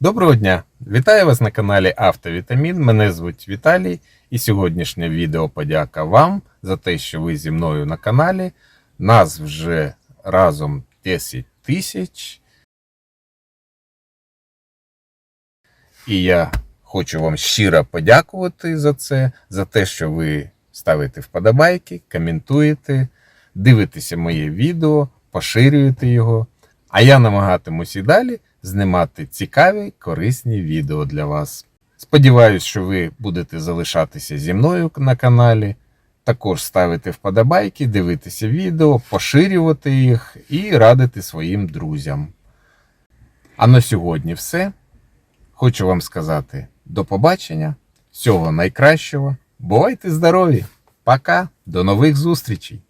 Доброго дня! Вітаю вас на каналі Автовітамін. Мене звуть Віталій, і сьогоднішнє відео подяка вам за те, що ви зі мною на каналі. Нас вже разом 10 тисяч. І я хочу вам щиро подякувати за це, за те, що ви ставите вподобайки, коментуєте, дивитеся моє відео, поширюєте його. А я намагатимусь і далі знімати цікаві, корисні відео для вас. Сподіваюсь, що ви будете залишатися зі мною на каналі, також ставити вподобайки, дивитися відео, поширювати їх і радити своїм друзям. А на сьогодні все. Хочу вам сказати до побачення, всього найкращого. Бувайте здорові! Пока, до нових зустрічей!